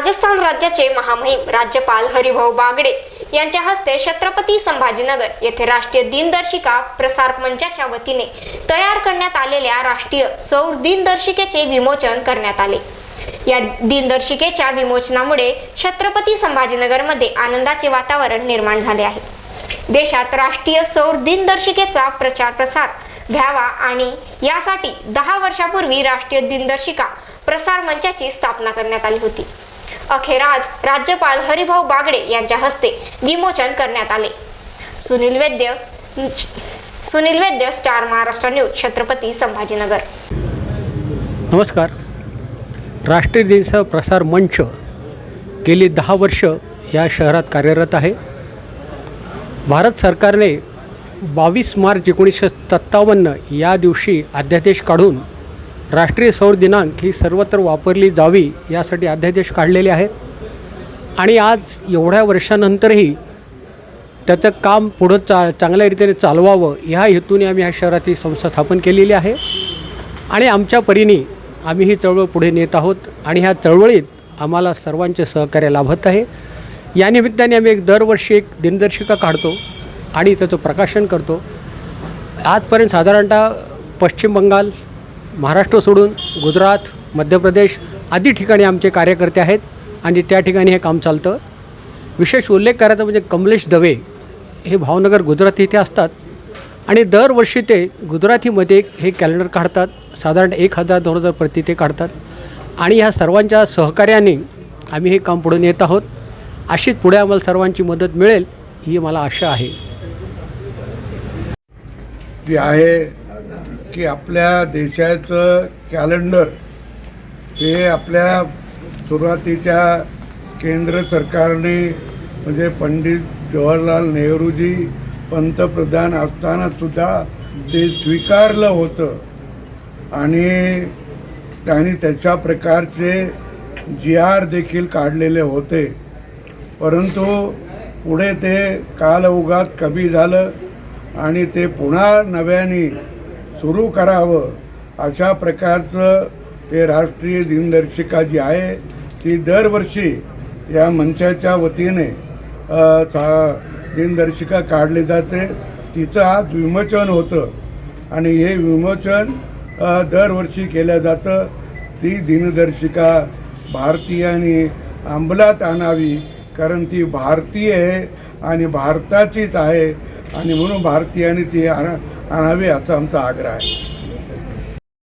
राजस्थान राज्याचे महामहिम राज्यपाल हरिभाऊ बागडे यांच्या हस्ते छत्रपती संभाजीनगर येथे राष्ट्रीय दिनदर्शिका प्रसार मंचाच्या वतीने तयार करण्यात आलेल्या राष्ट्रीय सौर दिनदर्शिकेचे विमोचन करण्यात आले. या दिनदर्शिकेच्या विमोचनामुळे छत्रपती संभाजीनगरमध्ये आनंदाचे वातावरण निर्माण झाले आहे. देशात राष्ट्रीय सौर दिनदर्शिकेचा प्रचार प्रसार व्हावा आणि यासाठी दहा वर्षापूर्वी राष्ट्रीय दिनदर्शिका प्रसार मंचाची स्थापना करण्यात आली होती. अखेर आज राज्यपाल हरिभाऊ बागडे यांच्या हस्ते विमोचन करण्यात आले. Sunil Vaidya Sunil Vaidya star Maharashtra news Chhatrapati Sambhajinagar. नमस्कार. राष्ट्रीय दिनचा प्रसार मंच गेली दहा वर्ष या शहरात कार्यरत आहे. भारत सरकारने बावीस मार्च एकोणीसशे सत्तावन्न या दिवशी अध्यादेश काढून राष्ट्रीय सौर दिनांक ही सर्वत्र वापरली जावी यासाठी अध्यादेश काढलेले आहेत. आणि आज एवढ्या वर्षानंतरही त्याचं काम पुढं चा चांगल्या रीतीने चालवावं ह्या हेतूने आम्ही ह्या शहरात ही संस्था स्थापन केलेली आहे. आणि आमच्या परीने आम्ही ही चळवळ पुढे नेत आहोत आणि ह्या चळवळीत आम्हाला सर्वांचे सहकार्य लाभत आहे. या निमित्ताने आम्ही एक दरवर्षी एक दिनदर्शिका काढतो आणि त्याचं प्रकाशन करतो. आजपर्यंत साधारणतः पश्चिम बंगाल महाराष्ट्र सोडून गुजरात मध्य प्रदेश आदी ठिकाणी आमचे कार्यकर्ते आहेत आणि त्या ठिकाणी हे काम चालतं. विशेष उल्लेख करायचा म्हणजे कमलेश दवे हे भावनगर गुजरात येथे असतात आणि दरवर्षी ते गुजरातीमध्ये हे कॅलेंडर काढतात. साधारण एक हजार दोन हजार प्रति ते काढतात. आणि ह्या सर्वांच्या सहकार्याने आम्ही हे काम पुढे नेत आहोत. अशीच पुढे आम्हाला सर्वांची मदत मिळेल ही मला आशा आहे. जी आहे की आपल्या देशाचं कॅलेंडर हे आपल्या सुरुवातीच्या केंद्र सरकारने म्हणजे पंडित जवाहरलाल नेहरूजी पंतप्रधान असतानासुद्धा ते स्वीकारलं होतं. आणि त्यांनी त्याच्या प्रकारचे जी आर देखील काढलेले होते. परंतु पुढे ते कालउगात कमी झालं आणि ते पुन्हा नव्याने सुरू करावं अशा प्रकारचं ते राष्ट्रीय दिनदर्शिका जी आहे ती दरवर्षी या मंचाच्या वतीने चा दिनदर्शिका काढली जाते. तिचं आज विमोचन होतं आणि हे विमोचन दरवर्षी केलं जातं. ती दिनदर्शिका भारतीयांनी अंमलात आणावी कारण ती भारतीय आहे आणि भारताचीच आहे आणि म्हणून भारतीयांनी ती आणा आणावी असा आमचा आग्रह आहे.